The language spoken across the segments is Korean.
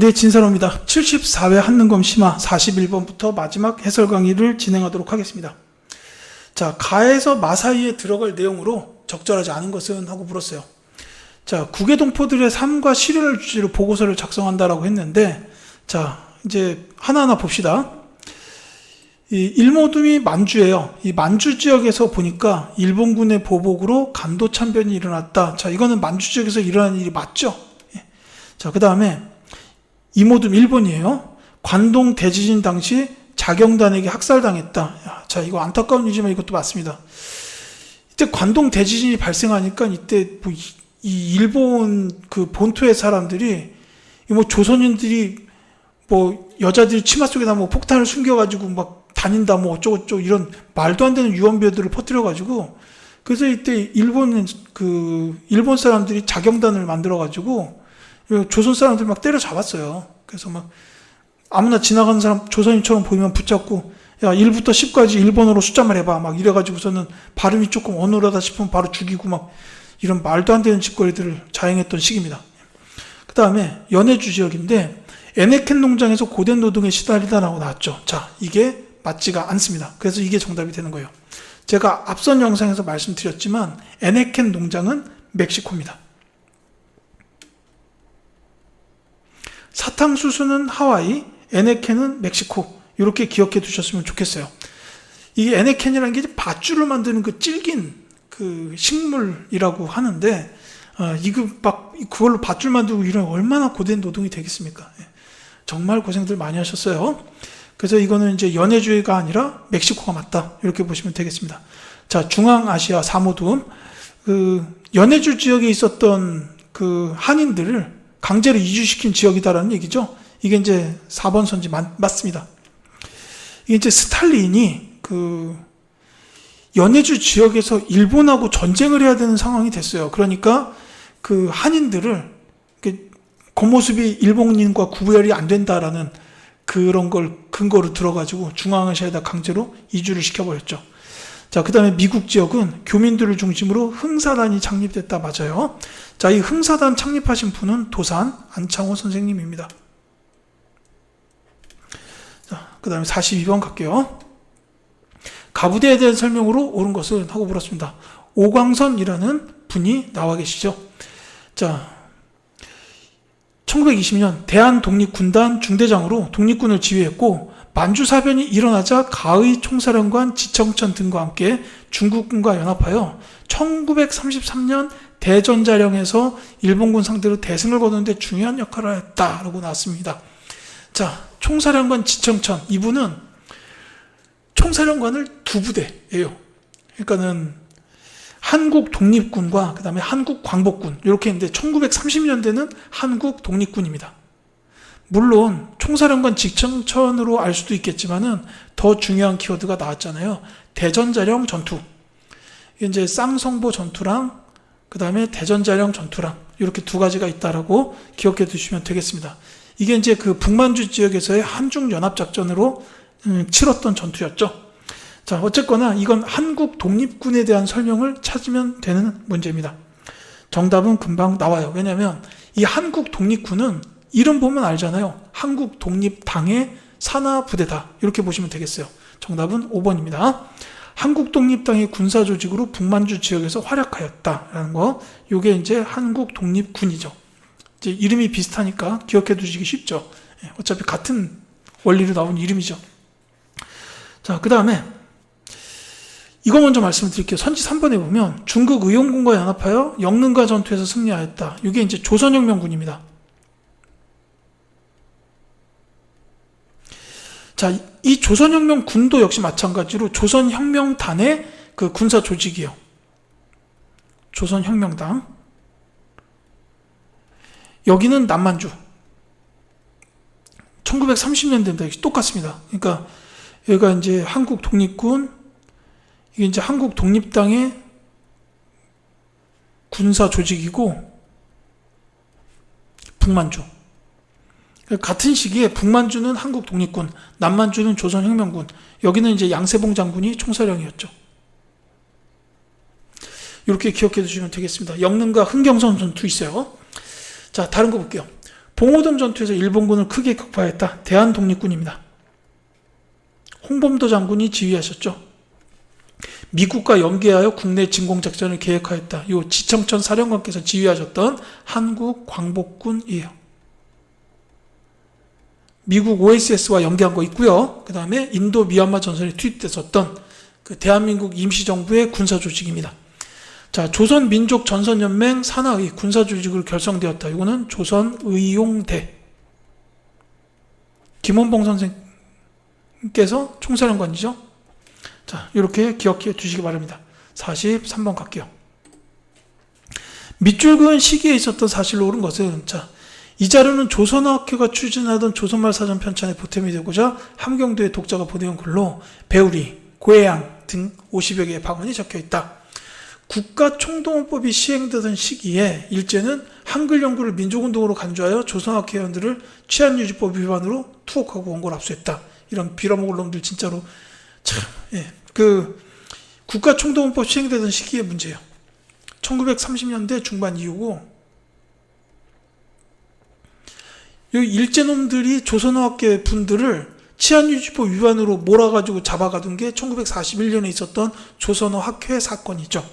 네, 진사로입니다. 74회 한능검 심화 41번부터 마지막 해설 강의를 진행하도록 하겠습니다. 자, 가에서 마사이에 들어갈 내용으로 적절하지 않은 것은 하고 물었어요. 자, 국외동포들의 삶과 시련을 주제로 보고서를 작성한다라고 했는데, 자, 이제 하나하나 봅시다. 이 일모둠이 만주예요. 이 만주 지역에서 보니까 일본군의 보복으로 간도 참변이 일어났다. 자, 이거는 만주 지역에서 일어난 일이 맞죠? 예. 자, 그 다음에 이모둠 일본이에요. 관동 대지진 당시 자경단에게 학살당했다. 야, 자, 이거 안타까운 일이지만 이것도 맞습니다. 이때 관동 대지진이 발생하니까 이때 뭐 이, 이 일본 그 본토의 사람들이 이뭐 조선인들이 뭐 여자들이 치마 속에다 뭐 폭탄을 숨겨가지고 막 다닌다 뭐 어쩌고저쩌고 이런 말도 안 되는 유언비어들을 퍼뜨려가지고 그래서 이때 일본 그 일본 사람들이 자경단을 만들어가지고 조선 사람들 막 때려 잡았어요. 그래서 막 아무나 지나가는 사람 조선인처럼 보이면 붙잡고 야 1부터 10까지 일본어로 숫자만 해봐 막 이래가지고서는 발음이 조금 어눌하다 싶으면 바로 죽이고 막 이런 말도 안 되는 짓거리들을 자행했던 시기입니다. 그 다음에 연해주 지역인데 에네켄 농장에서 고된 노동에 시달리다라고 나왔죠. 자 이게 맞지가 않습니다. 그래서 이게 정답이 되는 거예요. 제가 앞선 영상에서 말씀드렸지만 에네켄 농장은 멕시코입니다. 사탕수수는 하와이, 에네켄은 멕시코. 이렇게 기억해 두셨으면 좋겠어요. 이 에네켄이라는 게 밧줄을 만드는 그 질긴 그 식물이라고 하는데, 어, 이거 막 그걸로 밧줄 만들고 이런 얼마나 고된 노동이 되겠습니까? 예. 정말 고생들 많이 하셨어요. 그래서 이거는 이제 연해주의가 아니라 멕시코가 맞다. 이렇게 보시면 되겠습니다. 자, 중앙아시아 사모둠. 그 연해주 지역에 있었던 그 한인들을 강제로 이주시킨 지역이다라는 얘기죠. 이게 이제 4번 선지 맞, 맞습니다. 이게 이제 스탈린이 그 연해주 지역에서 일본하고 전쟁을 해야 되는 상황이 됐어요. 그러니까 그 한인들을 그 겉모습이 일본인과 구별이 안 된다라는 그런 걸 근거로 들어가지고 중앙아시아에다 강제로 이주를 시켜버렸죠. 자, 그 다음에 미국 지역은 교민들을 중심으로 흥사단이 창립됐다 맞아요. 자, 이 흥사단 창립하신 분은 도산 안창호 선생님입니다. 자, 그 다음에 42번 갈게요. 가부대에 대한 설명으로 옳은 것은 하고 물었습니다. 오광선이라는 분이 나와 계시죠. 자, 1920년 대한독립군단 중대장으로 독립군을 지휘했고 만주사변이 일어나자 가의 총사령관 지청천 등과 함께 중국군과 연합하여 1933년 대전자령에서 일본군 상대로 대승을 거두는데 중요한 역할을 했다라고 나왔습니다. 자, 총사령관 지청천 이분은 총사령관을 두 부대예요. 그러니까는 한국 독립군과 그다음에 한국 광복군 이렇게 했는데 1930년대는 한국 독립군입니다. 물론 총사령관 직청천으로 알 수도 있겠지만은 더 중요한 키워드가 나왔잖아요. 대전자령 전투. 이제 쌍성보 전투랑 그 다음에 대전자령 전투랑 이렇게 두 가지가 있다라고 기억해 두시면 되겠습니다. 이게 이제 그 북만주 지역에서의 한중 연합 작전으로 음, 치렀던 전투였죠. 자, 어쨌거나 이건 한국 독립군에 대한 설명을 찾으면 되는 문제입니다. 정답은 금방 나와요. 왜냐하면 이 한국 독립군은 이름 보면 알잖아요. 한국 독립당의 산하 부대다. 이렇게 보시면 되겠어요. 정답은 5번입니다. 한국 독립당의 군사 조직으로 북만주 지역에서 활약하였다라는 거. 요게 이제 한국 독립군이죠. 이제 이름이 비슷하니까 기억해 두시기 쉽죠. 예, 어차피 같은 원리로 나온 이름이죠. 자, 그 다음에 이거 먼저 말씀드릴게요. 선지 3번에 보면 중국 의용군과 연합하여 영능가 전투에서 승리하였다. 이게 이제 조선혁명군입니다. 자, 이 조선혁명 군도 역시 마찬가지로 조선혁명단의 그 군사 조직이요. 조선혁명당. 여기는 남만주. 1930년대입니다. 똑같습니다. 그러니까 여기가 이제 한국 독립군, 이게 이제 한국 독립당의 군사 조직이고 북만주. 같은 시기에 북만주는 한국 독립군, 남만주는 조선 혁명군, 여기는 이제 양세봉 장군이 총사령이었죠. 이렇게 기억해 두시면 되겠습니다. 영능과 흥경선 전투 있어요. 자, 다른 거 볼게요. 봉오동 전투에서 일본군을 크게 격파했다. 대한 독립군입니다. 홍범도 장군이 지휘하셨죠. 미국과 연계하여 국내 진공작전을 계획하였다. 요 지청천 사령관께서 지휘하셨던 한국 광복군이에요. 미국 OSS와 연계한 거 있고요. 그 다음에 인도 미얀마 전선에 투입됐었던 그 대한민국 임시정부의 군사조직입니다. 자, 조선민족 전선연맹 산하의 군사조직으로 결성되었다. 이거는 조선의용대. 김원봉 선생님께서 총사령관이죠. 자, 이렇게 기억해 주시기 바랍니다. 43번 갈게요. 밑줄 그은 시기에 있었던 사실로 옳은 것은, 자, 이 자료는 조선어학회가 추진하던 조선말 사전 편찬에 보탬이 되고자 함경도의 독자가 보내온 글로 배우리, 고해양 등 50여 개의 방언이 적혀 있다. 국가총동원법이 시행되던 시기에 일제는 한글 연구를 민족운동으로 간주하여 조선학 회원들을 치안유지법 위반으로 투옥하고 원고를 압수했다. 이런 빌어먹을 놈들 진짜로 참, 예. 그 국가총동원법 시행되던 시기의 문제예요. 1930년대 중반 이후고 이 일제놈들이 조선어학계 분들을 치안유지법 위반으로 몰아가지고 잡아가둔 게 1941년에 있었던 조선어 학회 사건이죠.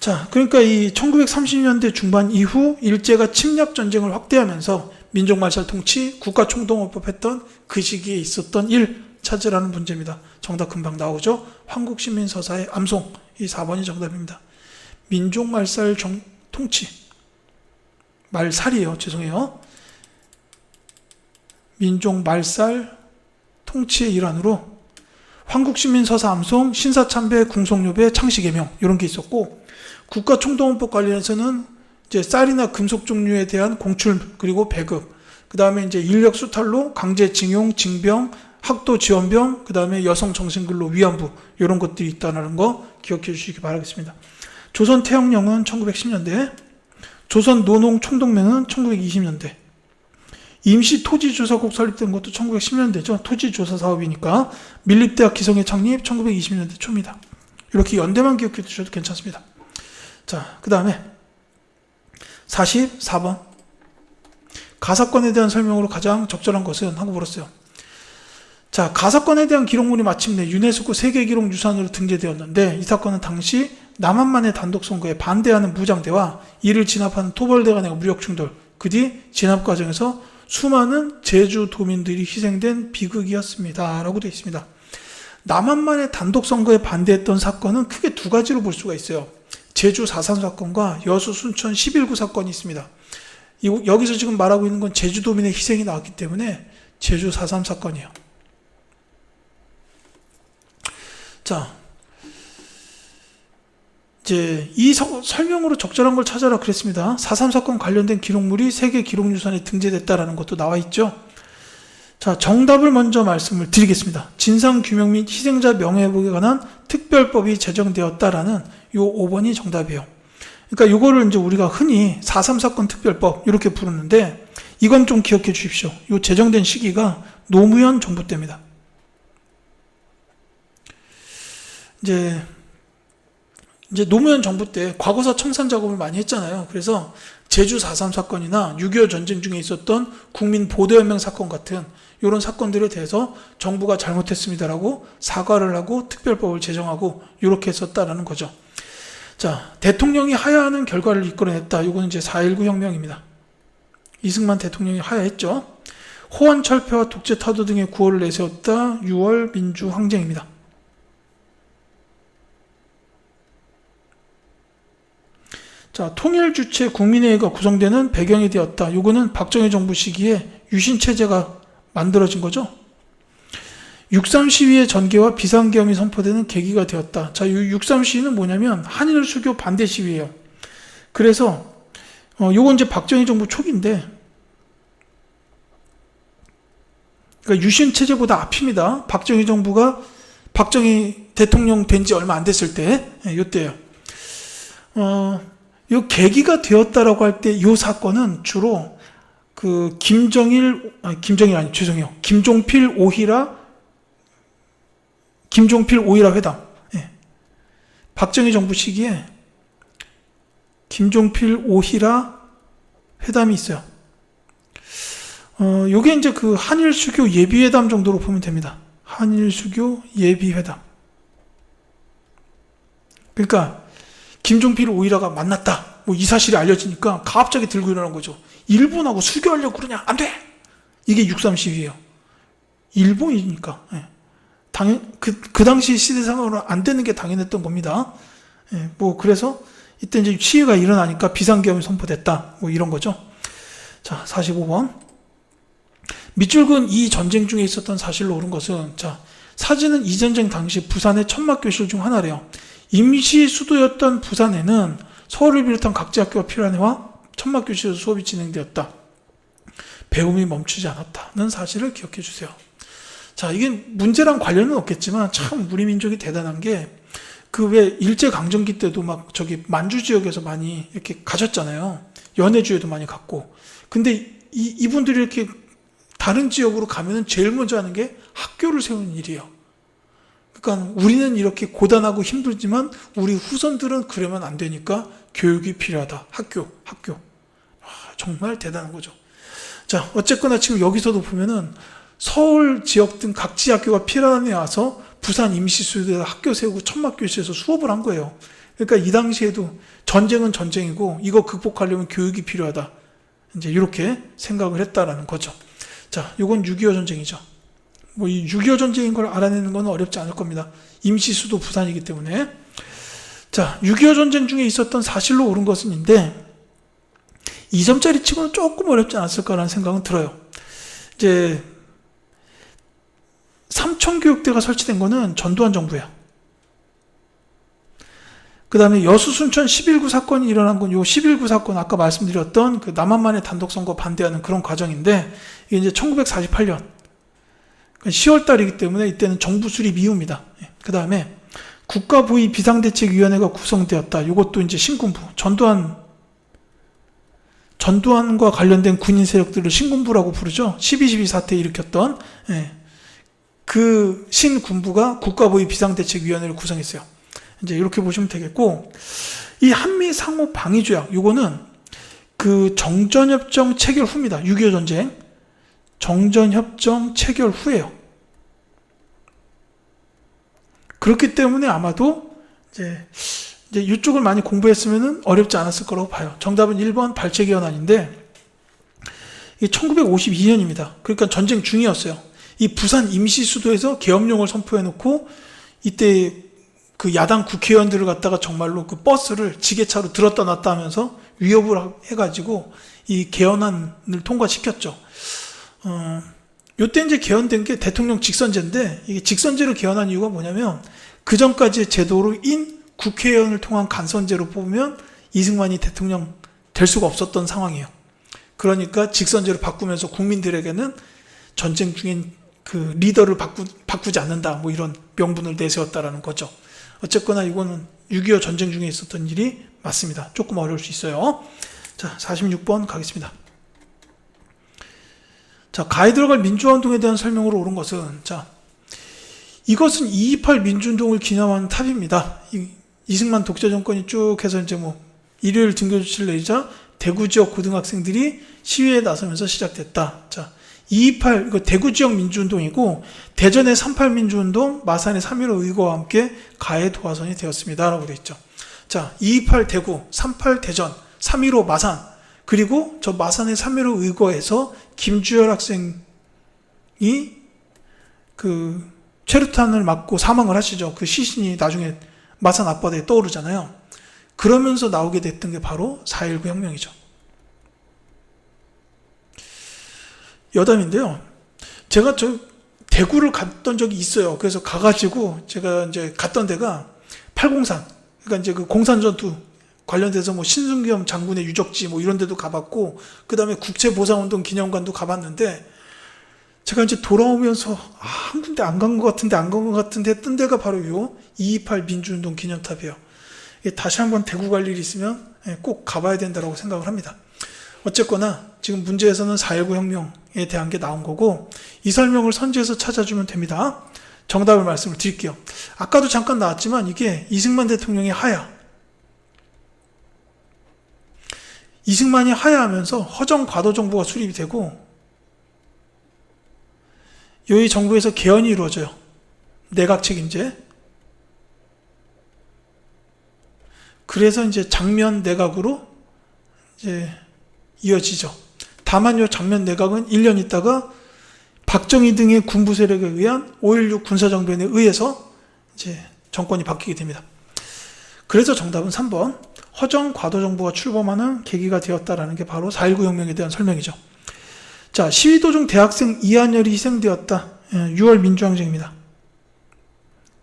자, 그러니까 이 1930년대 중반 이후 일제가 침략 전쟁을 확대하면서 민족말살 통치, 국가총동원법 했던 그 시기에 있었던 일 찾으라는 문제입니다. 정답 금방 나오죠? 한국시민서사의 암송, 이 4번이 정답입니다. 민족말살 정, 통치. 말살이에요. 죄송해요. 민족 말살 통치의 일환으로 한국시민서사 암송, 신사참배, 궁속요배, 창시개명 이런 게 있었고 국가총동원법 관련해서는 이제 쌀이나 금속 종류에 대한 공출 그리고 배급, 그 다음에 이제 인력 수탈로 강제 징용, 징병, 학도 지원병, 그 다음에 여성 정신근로 위안부 이런 것들이 있다는 거 기억해 주시기 바라겠습니다. 조선 태영령은 1910년대, 조선 노농 총동맹은 1920년대, 임시 토지조사국 설립된 것도 1910년대죠. 토지조사 사업이니까 밀립대학 기성의 창립 1920년대 초입니다. 이렇게 연대만 기억해 두셔도 괜찮습니다. 자, 그 다음에 44번. 가사건에 대한 설명으로 가장 적절한 것은 하고 물었어요. 자, 가사건에 대한 기록물이 마침내 유네스코 세계기록 유산으로 등재되었는데 이 사건은 당시 남한만의 단독 선거에 반대하는 무장대와 이를 진압하는 토벌대 간의 무력 충돌, 그 뒤 진압 과정에서 수많은 제주 도민들이 희생된 비극이었습니다. 라고 되어 있습니다. 남한만의 단독 선거에 반대했던 사건은 크게 두 가지로 볼 수가 있어요. 제주 4.3 사건과 여수 순천 11구 사건이 있습니다. 여기서 지금 말하고 있는 건 제주도민의 희생이 나왔기 때문에 제주 4.3 사건이에요. 자, 이제 이 서, 설명으로 적절한 걸 찾아라 그랬습니다. 4.3 사건 관련된 기록물이 세계 기록유산에 등재됐다라는 것도 나와 있죠. 자, 정답을 먼저 말씀을 드리겠습니다. 진상규명 및 희생자 명예회복에 관한 특별법이 제정되었다라는 요 5번이 정답이에요. 그러니까 요거를 이제 우리가 흔히 4.3 사건 특별법 이렇게 부르는데 이건 좀 기억해 주십시오. 요 제정된 시기가 노무현 정부 때입니다. 이제 이제 노무현 정부 때 과거사 청산 작업을 많이 했잖아요. 그래서 제주 4.3 사건이나 6.25 전쟁 중에 있었던 국민 보도연맹 사건 같은 이런 사건들에 대해서 정부가 잘못했습니다라고 사과를 하고 특별법을 제정하고 이렇게 했었다라는 거죠. 자, 대통령이 하야하는 결과를 이끌어냈다. 이거는 이제 4.19 혁명입니다. 이승만 대통령이 하야했죠. 호원 철폐와 독재 타도 등의 구호를 내세웠다. 6월 민주항쟁입니다. 자, 통일 주체 국민회의가 구성되는 배경이 되었다. 요거는 박정희 정부 시기에 유신 체제가 만들어진 거죠. 6.3 시위의 전개와 비상계엄이 선포되는 계기가 되었다. 자, 이 6.3 시위는 뭐냐면 한일 수교 반대 시위예요. 그래서 어, 요건 이제 박정희 정부 초기인데 그러니까 유신 체제보다 앞입니다. 박정희 정부가 박정희 대통령 된 지 얼마 안 됐을 때, 예, 요때요. 어, 요 계기가 되었다라고 할때요 사건은 주로 그 김정일 아니 김정일 아니 죄송해요. 김종필 오히라 김종필 오히라 회담. 예. 박정희 정부 시기에 김종필 오히라 회담이 있어요. 어, 요게 이제 그 한일 수교 예비 회담 정도로 보면 됩니다. 한일 수교 예비 회담. 그러니까 김종필 오이라가 만났다. 뭐 이 사실이 알려지니까 갑자기 들고 일어난 거죠. 일본하고 수교하려고 그러냐? 안 돼. 이게 6.3 시위예요. 일본이니까. 예. 당연 그, 그 당시 시대 상황으로 안 되는 게 당연했던 겁니다. 예, 뭐 그래서 이때 이제 시위가 일어나니까 비상계엄이 선포됐다. 뭐 이런 거죠. 자, 45번. 밑줄근 이 전쟁 중에 있었던 사실로 옳은 것은 자, 사진은 이 전쟁 당시 부산의 천막 교실 중 하나래요. 임시 수도였던 부산에는 서울을 비롯한 각지 학교가 필요한 해와 천막 교실에서 수업이 진행되었다. 배움이 멈추지 않았다는 사실을 기억해 주세요. 자, 이게 문제랑 관련은 없겠지만 참 우리 민족이 대단한 게 그 왜 일제 강점기 때도 막 저기 만주 지역에서 많이 이렇게 가셨잖아요. 연해주에도 많이 갔고. 근데 이, 이분들이 이렇게 다른 지역으로 가면은 제일 먼저 하는 게 학교를 세우는 일이에요. 그러니까 우리는 이렇게 고단하고 힘들지만 우리 후손들은 그러면 안 되니까 교육이 필요하다. 학교, 학교. 아, 정말 대단한 거죠. 자, 어쨌거나 지금 여기서도 보면은 서울 지역 등 각지 학교가 필요한에 와서 부산 임시수도에 학교 세우고 천막교실에서 수업을 한 거예요. 그러니까 이 당시에도 전쟁은 전쟁이고 이거 극복하려면 교육이 필요하다. 이제 이렇게 생각을 했다라는 거죠. 자, 이건 6.25 전쟁이죠. 뭐이6.25 전쟁인 걸 알아내는 건 어렵지 않을 겁니다. 임시 수도 부산이기 때문에. 자, 6.25 전쟁 중에 있었던 사실로 옳은 것은 인데 2점짜리 치고는 조금 어렵지 않았을까라는 생각은 들어요. 이제 삼천교육대가 설치된 거는 전두환 정부예요. 그 다음에 여수 순천 11구 사건이 일어난 건 요 11구 사건 아까 말씀드렸던 그 남한만의 단독 선거 반대하는 그런 과정인데 이게 이제 1948년 10월 달이기 때문에 이때는 정부 수립 이후입니다. 그 다음에 국가보위 비상대책위원회가 구성되었다. 이것도 이제 신군부 전두환 전두환과 관련된 군인 세력들을 신군부라고 부르죠. 12.12 사태 일으켰던 예. 그 신군부가 국가보위 비상대책위원회를 구성했어요. 이제 이렇게 보시면 되겠고 이 한미 상호 방위 조약 요거는 그 정전협정 체결 후입니다. 6.25 전쟁 정전협정 체결 후예요. 그렇기 때문에 아마도 이제 이제 이쪽을 많이 공부했으면 어렵지 않았을 거라고 봐요. 정답은 1번 발췌기원안인데 이게 1952년입니다. 그러니까 전쟁 중이었어요. 이 부산 임시 수도에서 계엄령을 선포해 놓고 이때 그 야당 국회의원들을 갖다가 정말로 그 버스를 지게차로 들었다 놨다 하면서 위협을 해가지고 이 개헌안을 통과시켰죠. 어, 요때 이제 개헌된 게 대통령 직선제인데 이게 직선제로 개헌한 이유가 뭐냐면 그 전까지의 제도로 인 국회의원을 통한 간선제로 뽑으면 이승만이 대통령 될 수가 없었던 상황이에요. 그러니까 직선제로 바꾸면서 국민들에게는 전쟁 중엔 그 리더를 바꾸, 바꾸지 않는다 뭐 이런 명분을 내세웠다라는 거죠. 어쨌거나 이거는 6.25 전쟁 중에 있었던 일이 맞습니다. 조금 어려울 수 있어요. 자, 46번 가겠습니다. 자, 들어갈 민주화운동에 대한 설명으로 옳은 것은, 자, 이것은 228 민주운동을 기념하는 탑입니다. 이, 이승만 독재 정권이 쭉 해서 이제 뭐, 일요일 등교조치를 내리자 대구 지역 고등학생들이 시위에 나서면서 시작됐다. 자, 228 이거 대구 지역 민주운동이고 대전의 38 민주운동, 마산의 3.15 의거와 함께 가해 도화선이 되었습니다 라고 되어 있죠. 자, 228 대구, 38 대전, 3.15 마산 그리고 저 마산의 3.15 의거에서 김주열 학생이 그 최루탄을 맞고 사망을 하시죠. 그 시신이 나중에 마산 앞바다에 떠오르잖아요. 그러면서 나오게 됐던 게 바로 4.19 혁명이죠. 여담인데요. 제가 저 대구를 갔던 적이 있어요. 그래서 가가지고 제가 이제 갔던 데가 팔공산. 그러니까 이제 그 공산전투 관련돼서 뭐 신승겸 장군의 유적지 뭐 이런 데도 가봤고, 그 다음에 국채보상운동 기념관도 가봤는데, 제가 이제 돌아오면서 아, 한 군데 안 간 것 같은데 안 간 것 같은데 했던 데가 바로 요 228 민주운동 기념탑이에요. 다시 한번 대구 갈 일이 있으면 예, 꼭 가봐야 된다고 생각을 합니다. 어쨌거나 지금 문제에서는 4.19 혁명에 대한 게 나온 거고 이 설명을 선지에서 찾아주면 됩니다. 정답을 말씀을 드릴게요. 아까도 잠깐 나왔지만 이게 이승만 대통령의 하야. 이승만이 하야하면서 허정 과도 정부가 수립이 되고 여기 정부에서 개헌이 이루어져요. 내각 책임제. 그래서 이제 장면 내각으로 이제 이어지죠. 다만 요 장면 내각은 1년 있다가 박정희 등의 군부 세력에 의한 5.16 군사정변에 의해서 이제 정권이 바뀌게 됩니다. 그래서 정답은 3번 허정 과도 정부가 출범하는 계기가 되었다라는 게 바로 4.19 혁명에 대한 설명이죠. 자, 시위 도중 대학생 이한열이 희생되었다. 예, 6월 민주항쟁입니다.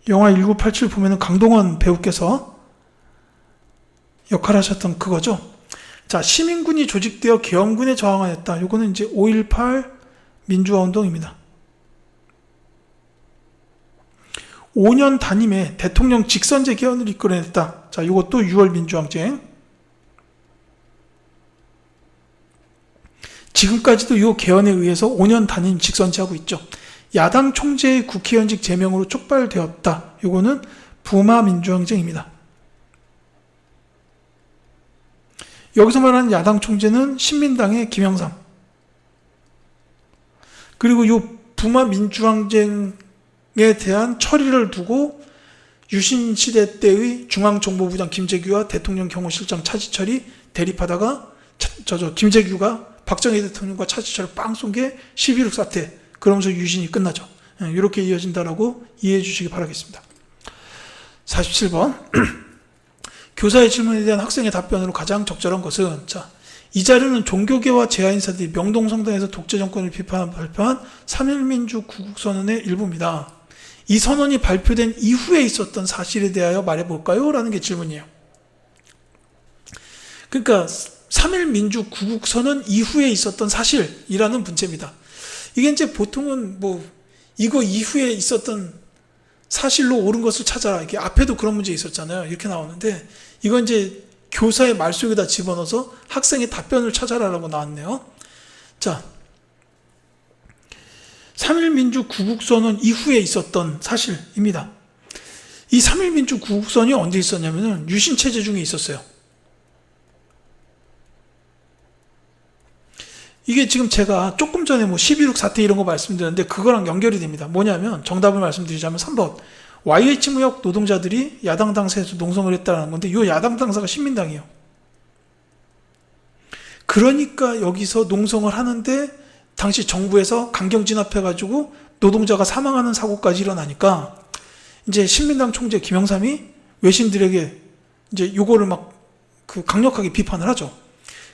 영화 1987 보면은 강동원 배우께서 역할하셨던 그거죠. 자, 시민군이 조직되어 계엄군에 저항하였다. 요거는 이제 5.18 민주화 운동입니다. 5년 단임에 대통령 직선제 개헌을 이끌어냈다. 자, 이것도 6월 민주항쟁. 지금까지도 이 개헌에 의해서 5년 단임 직선제하고 있죠. 야당 총재의 국회의원직 제명으로 촉발되었다. 이거는 부마 민주항쟁입니다. 여기서 말하는 야당 총재는 신민당의 김영삼. 그리고 이 부마 민주항쟁에 대한 처리를 두고 유신 시대 때의 중앙정보부장 김재규와 대통령 경호실장 차지철이 대립하다가 저저 김재규가 박정희 대통령과 차지철을 빵 쏜 게 11.6 사태. 그러면서 유신이 끝나죠. 이렇게 이어진다라고 이해해 주시기 바라겠습니다. 47번. 교사의 질문에 대한 학생의 답변으로 가장 적절한 것은 자, 이 자료는 종교계와 제야인사들이 명동성당에서 독재 정권을 비판한 발표한 3.1민주 구국선언의 일부입니다. 이 선언이 발표된 이후에 있었던 사실에 대하여 말해볼까요? 라는 게 질문이에요. 그러니까 3.1민주 구국 선언 이후에 있었던 사실이라는 문제입니다. 이게 이제 보통은 뭐 이거 이후에 있었던 사실로 옳은 것을 찾아라. 이게 앞에도 그런 문제 있었잖아요. 이렇게 나오는데 이건 이제 교사의 말 속에다 집어넣어서 학생의 답변을 찾아라라고 나왔네요. 자, 3.1민주 구국선언 이후에 있었던 사실입니다. 이 3.1민주 구국선이 언제 있었냐면은 유신체제 중에 있었어요. 이게 지금 제가 조금 전에 뭐 12.6 사태 이런 거 말씀드렸는데 그거랑 연결이 됩니다. 뭐냐면 정답을 말씀드리자면 3번 YH 무역 노동자들이 야당 당사에서 농성을 했다는 건데 이 야당 당사가 신민당이에요. 그러니까 여기서 농성을 하는데 당시 정부에서 강경 진압해가지고 노동자가 사망하는 사고까지 일어나니까 이제 신민당 총재 김영삼이 외신들에게 이제 요거를 막 그 강력하게 비판을 하죠.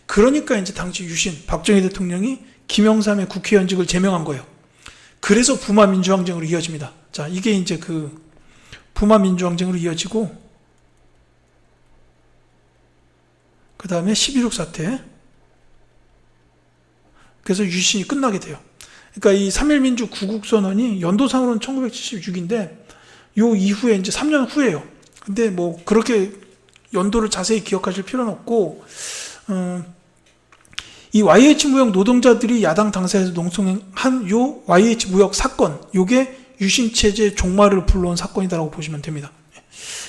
그러니까 이제 당시 유신 박정희 대통령이 김영삼의 국회의원직을 제명한 거예요. 그래서 부마 민주항쟁으로 이어집니다. 자, 이게 이제 그 부마 민주항쟁으로 이어지고 그 다음에 11.6 사태 그래서 유신이 끝나게 돼요. 그러니까 이 3.1민주 구국선언이 연도상으로는 1976인데 요 이후에 이제 3년 후에요. 근데 뭐 그렇게 연도를 자세히 기억하실 필요는 없고 음, 이 YH 무역 노동자들이 야당 당사에서 농성한 요 YH 무역 사건, 요게 유신 체제 종말을 불러온 사건이다라고 보시면 됩니다.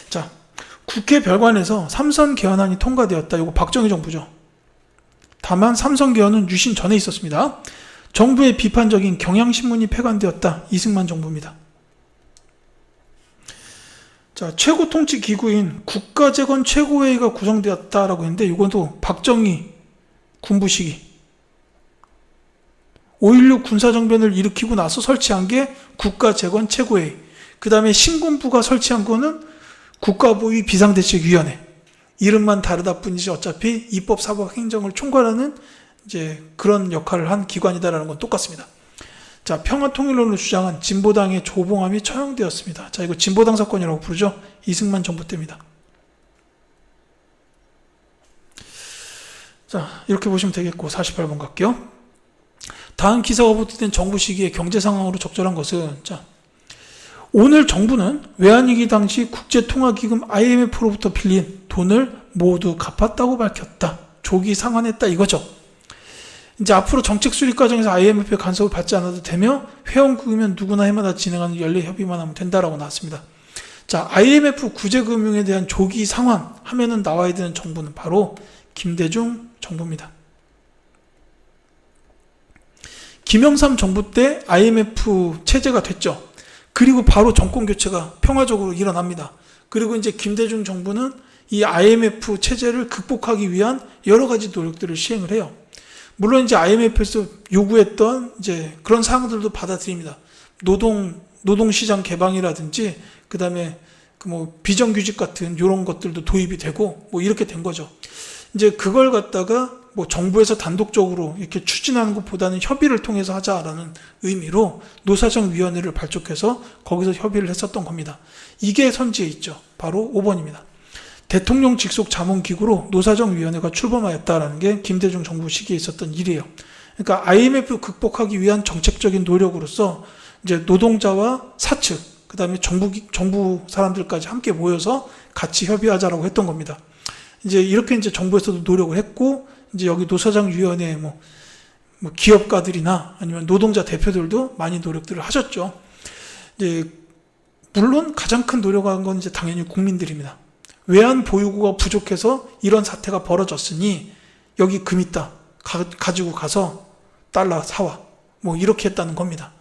자, 국회 별관에서 삼선 개헌안이 통과되었다. 이거 박정희 정부죠. 다만 개헌은 유신 전에 있었습니다. 정부의 비판적인 경향신문이 폐간되었다. 이승만 정부입니다. 자, 최고 통치 기구인 국가재건 최고회의가 구성되었다라고 했는데 이것도 박정희 군부 시기 5.16 군사정변을 일으키고 나서 설치한 게 국가재건 최고회의 그 다음에 신군부가 설치한 거는 국가보위 비상대책위원회 이름만 다르다 뿐이지 어차피 입법 사법 행정을 총괄하는 이제 그런 역할을 한 기관이다라는 건 똑같습니다. 자, 평화통일론을 주장한 진보당의 조봉암이 처형되었습니다. 자, 이거 진보당 사건이라고 부르죠. 이승만 정부 때입니다. 자, 이렇게 보시면 되겠고 48번 갈게요. 다음 기사가 보도된 정부 시기의 경제 상황으로 적절한 것은 자, 오늘 정부는 외환위기 당시 국제통화기금 IMF로부터 빌린 돈을 모두 갚았다고 밝혔다. 조기 상환했다 이거죠. 이제 앞으로 정책 수립 과정에서 IMF의 간섭을 받지 않아도 되며 회원국이면 누구나 해마다 진행하는 연례 협의만 하면 된다라고 나왔습니다. 자, IMF 구제금융에 대한 조기 상환 하면은 나와야 되는 정부는 바로 김대중 정부입니다. 김영삼 정부 때 IMF 체제가 됐죠. 그리고 바로 정권 교체가 평화적으로 일어납니다. 그리고 이제 김대중 정부는 이 IMF 체제를 극복하기 위한 여러 가지 노력들을 시행을 해요. 물론 이제 IMF에서 요구했던 이제 그런 사항들도 받아들입니다. 노동 노동 시장 개방이라든지 그다음에 그 뭐 비정규직 같은 이런 것들도 도입이 되고 뭐 이렇게 된 거죠. 이제 그걸 갖다가 뭐 정부에서 단독적으로 이렇게 추진하는 것보다는 협의를 통해서 하자라는 의미로 노사정 위원회를 발족해서 거기서 협의를 했었던 겁니다. 이게 선지에 있죠. 바로 5번입니다. 대통령 직속 자문기구로 노사정위원회가 출범하였다라는 게 김대중 정부 시기에 있었던 일이에요. 그러니까 IMF 극복하기 위한 정책적인 노력으로서 이제 노동자와 사측, 그 다음에 정부, 정부 사람들까지 함께 모여서 같이 협의하자라고 했던 겁니다. 이제 이렇게 이제 정부에서도 노력을 했고, 이제 여기 노사정 위원회 뭐, 뭐 기업가들이나 아니면 노동자 대표들도 많이 노력들을 하셨죠. 이제 물론 가장 큰 노력한 건 이제 당연히 국민들입니다. 외환 보유고가 부족해서 이런 사태가 벌어졌으니 여기 금 있다. 가, 지고 가서 달러 사와. 뭐 이렇게 했다는 겁니다.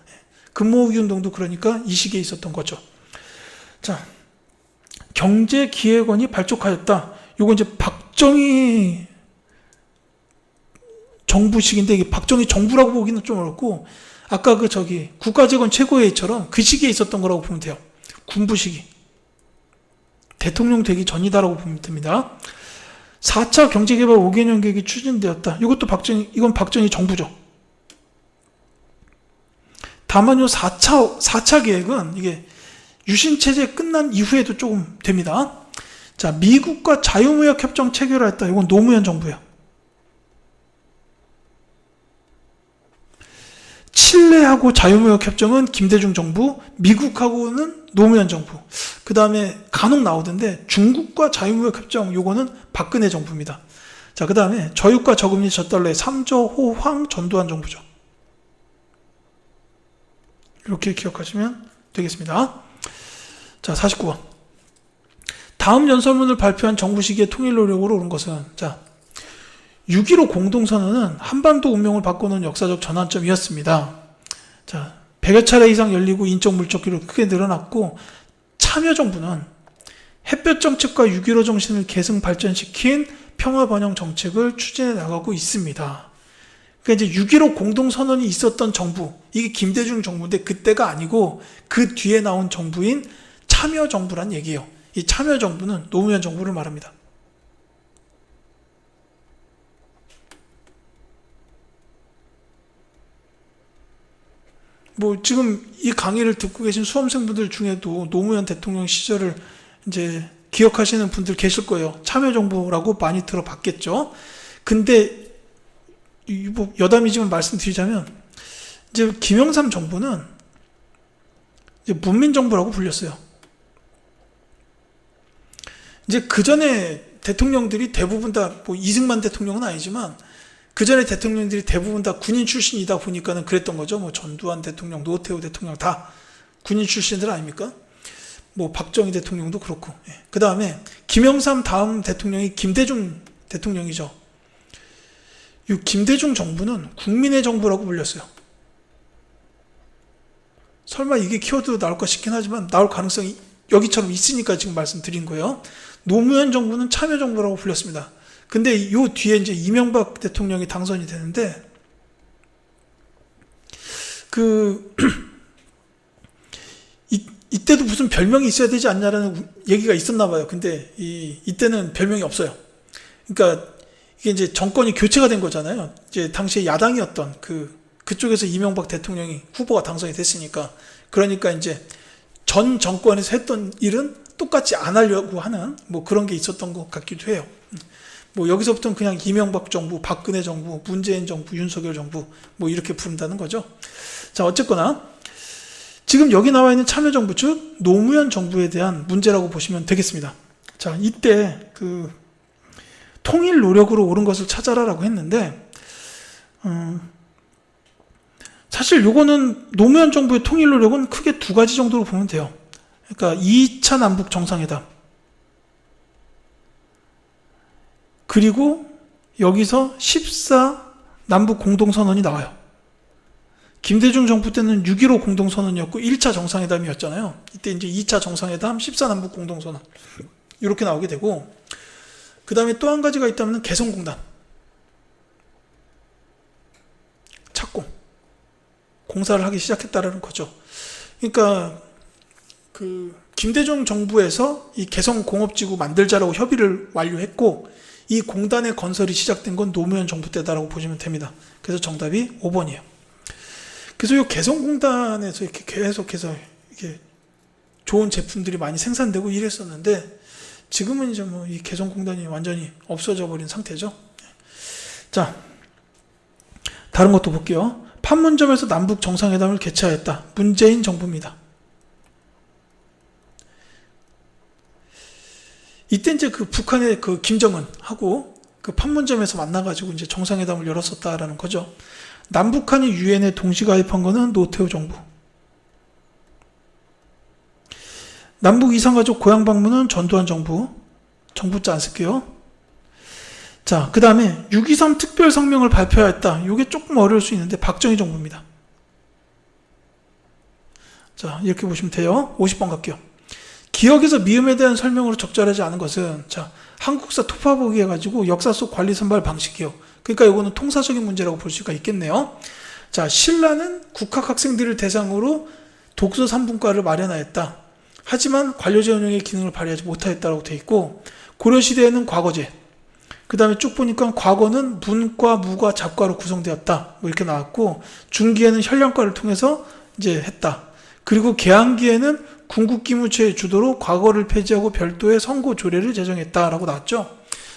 금 모으기 운동도 그러니까 이 시기에 있었던 거죠. 자, 경제기획원이 발족하였다. 요거 이제 박정희 정부식인데 이게 박정희 정부라고 보기는 좀 어렵고 아까 그 저기 국가재건 최고회의처럼 그 시기에 있었던 거라고 보면 돼요. 군부 시기. 대통령 되기 전이다라고 보면 됩니다. 4차 경제개발 5개년 계획이 추진되었다. 이것도 박정희, 이건 박정희 정부죠. 다만 요 4차, 4차 계획은 이게 유신체제 끝난 이후에도 조금 됩니다. 자, 미국과 자유무역 협정 체결했다. 이건 노무현 정부예요. 칠레하고 자유무역 협정은 김대중 정부, 미국하고는 노무현 정부. 그 다음에 간혹 나오던데 중국과 자유무역 협정 요거는 박근혜 정부입니다. 자, 그 다음에 저유가 저금리 저달러의 3조 호황 전두환 정부죠. 이렇게 기억하시면 되겠습니다. 자, 49번. 다음 연설문을 발표한 정부 시기의 통일 노력으로 오른 것은 자, 6.15 공동선언은 한반도 운명을 바꾸는 역사적 전환점이었습니다. 자, 100여 차례 이상 열리고 인적 물적 기록 크게 늘어났고 참여 정부는 햇볕 정책과 6.15 정신을 계승 발전시킨 평화 번영 정책을 추진해 나가고 있습니다. 그러니까 이제 6.15 공동선언이 있었던 정부, 이게 김대중 정부인데 그때가 아니고 그 뒤에 나온 정부인 참여정부란 얘기예요. 이 참여정부는 노무현 정부를 말합니다. 뭐 지금 이 강의를 듣고 계신 수험생분들 중에도 노무현 대통령 시절을 이제 기억하시는 분들 계실 거예요. 참여정부라고 많이 들어봤겠죠. 근데 뭐 여담이지만 말씀드리자면 이제 김영삼 정부는 이제 문민정부라고 불렸어요. 이제 그 전에 대통령들이 대부분 다 뭐 이승만 대통령은 아니지만 그 전에 대통령들이 대부분 다 군인 출신이다 보니까는 그랬던 거죠. 뭐 전두환 대통령, 노태우 대통령 다 군인 출신들 아닙니까? 뭐 박정희 대통령도 그렇고. 예. 그 다음에 김영삼 다음 대통령이 김대중 대통령이죠. 이 김대중 정부는 국민의 정부라고 불렸어요. 설마 이게 키워드 나올까 싶긴 하지만 나올 가능성이 여기처럼 있으니까 지금 말씀드린 거예요. 노무현 정부는 참여정부라고 불렸습니다. 근데 요 뒤에 이제 이명박 대통령이 당선이 되는데 그 이, 이때도 무슨 별명이 있어야 되지 않냐라는 얘기가 있었나 봐요. 근데 이 이때는 별명이 없어요. 그러니까 이게 이제 정권이 교체가 된 거잖아요. 이제 당시에 야당이었던 그 그쪽에서 이명박 대통령이 후보가 당선이 됐으니까 그러니까 이제 전 정권에서 했던 일은 똑같이 안 하려고 하는 뭐 그런 게 있었던 것 같기도 해요. 뭐 여기서부터는 그냥 이명박 정부, 박근혜 정부, 문재인 정부, 윤석열 정부 뭐 이렇게 부른다는 거죠. 자, 어쨌거나 지금 여기 나와 있는 참여정부 즉 노무현 정부에 대한 문제라고 보시면 되겠습니다. 자, 이때 그 통일 노력으로 옳은 것을 찾아라라고 했는데 음, 사실 요거는 노무현 정부의 통일 노력은 크게 두 가지 정도로 보면 돼요. 그러니까 2차 남북 정상회담 그리고 여기서 14 남북 공동선언이 나와요. 김대중 정부 때는 6.15 공동선언이었고 1차 정상회담이었잖아요. 이때 이제 2차 정상회담, 14 남북 공동선언 이렇게 나오게 되고 그 다음에 또 한 가지가 있다면 개성공단 착공 공사를 하기 시작했다라는 거죠. 그러니까 그 김대중 정부에서 이 개성공업지구 만들자라고 협의를 완료했고 이 공단의 건설이 시작된 건 노무현 정부 때다라고 보시면 됩니다. 그래서 정답이 5번이에요. 그래서 이 개성공단에서 이렇게 계속해서 이게 좋은 제품들이 많이 생산되고 이랬었는데 지금은 이제 뭐 이 개성공단이 완전히 없어져 버린 상태죠. 자, 다른 것도 볼게요. 판문점에서 남북 정상회담을 개최하였다. 문재인 정부입니다. 이때 이제 그 북한의 그 김정은하고 그 판문점에서 만나가지고 이제 정상회담을 열었었다라는 거죠. 남북한이 유엔에 동시 가입한 거는 노태우 정부. 남북 이산가족 고향 방문은 전두환 정부. 정부자 안 쓸게요. 자, 그 다음에 6.23 특별 성명을 발표하였다. 이게 조금 어려울 수 있는데 박정희 정부입니다. 자, 이렇게 보시면 돼요. 50번 갈게요. 기억에서 미음에 대한 설명으로 적절하지 않은 것은 자, 한국사 토파보기 해가지고 역사 속 관리 선발 방식이요. 그러니까 이거는 통사적인 문제라고 볼 수가 있겠네요. 자, 신라는 국학 학생들을 대상으로 독서 3분과를 마련하였다. 하지만 관료제 운영의 기능을 발휘하지 못하였다고 돼 있고 고려 시대에는 과거제. 그 다음에 쭉 보니까 과거는 문과, 무과, 잡과로 구성되었다. 뭐 이렇게 나왔고 중기에는 현령과를 통해서 이제 했다. 그리고 개항기에는 군국기무처의 주도로 과거를 폐지하고 별도의 선고 조례를 제정했다라고 나왔죠.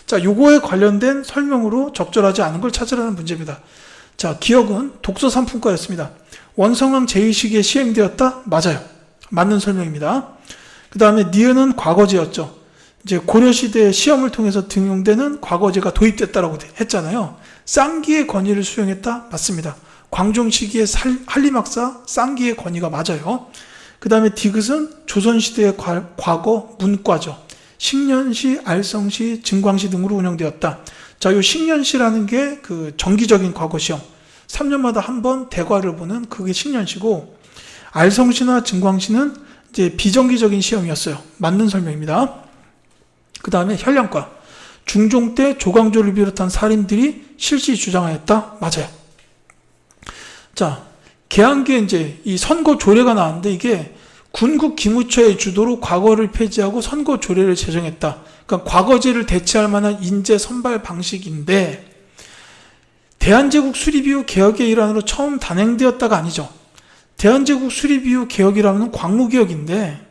자, 요거에 관련된 설명으로 적절하지 않은 걸 찾으라는 문제입니다. 자, 기억은 독서 3품과였습니다. 원성왕 제2시기에 시행되었다? 맞아요. 맞는 설명입니다. 그 다음에 니은은 과거제였죠. 이제 고려시대 시험을 통해서 등용되는 과거제가 도입됐다라고 했잖아요. 쌍기의 권위를 수용했다? 맞습니다. 광종 시기의 살- 한림학사 쌍기의 권위가 맞아요. 그 다음에 디귿은 조선시대의 과- 과거 문과죠. 식년시, 알성시, 증광시 등으로 운영되었다. 자, 요 식년시라는 게 그 정기적인 과거 시험. 3년마다 한 번 대과를 보는 그게 식년시고, 알성시나 증광시는 이제 비정기적인 시험이었어요. 맞는 설명입니다. 그 다음에 현령과. 중종 때 조광조를 비롯한 살인들이 실시 주장하였다. 맞아요. 자, 개항기에 이제 이 선거 조례가 나왔는데 이게 군국 기무처의 주도로 과거를 폐지하고 선거 조례를 제정했다. 그러니까 과거제를 대체할 만한 인재 선발 방식인데 대한제국 수립 이후 개혁의 일환으로 처음 단행되었다가 아니죠. 대한제국 수립 이후 개혁이라는 광무개혁인데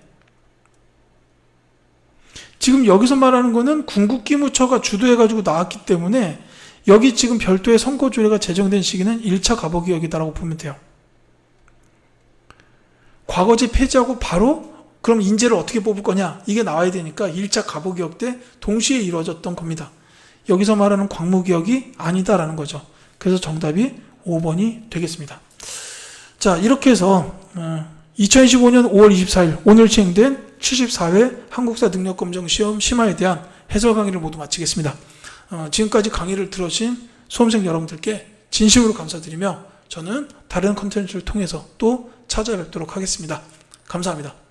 지금 여기서 말하는 거는 군국기무처가 주도해가지고 나왔기 때문에 여기 지금 별도의 선거조례가 제정된 시기는 1차 가보개혁이다라고 보면 돼요. 과거제 폐지하고 바로 그럼 인재를 어떻게 뽑을 거냐 이게 나와야 되니까 1차 가보개혁 때 동시에 이루어졌던 겁니다. 여기서 말하는 광무개혁이 아니다라는 거죠. 그래서 정답이 5번이 되겠습니다. 자 이렇게 해서 2025년 5월 24일 오늘 시행된 74회 한국사 능력검정 시험 심화에 대한 해설 강의를 모두 마치겠습니다. 어, 지금까지 강의를 들으신 수험생 여러분들께 진심으로 감사드리며 저는 다른 컨텐츠를 통해서 또 찾아뵙도록 하겠습니다. 감사합니다.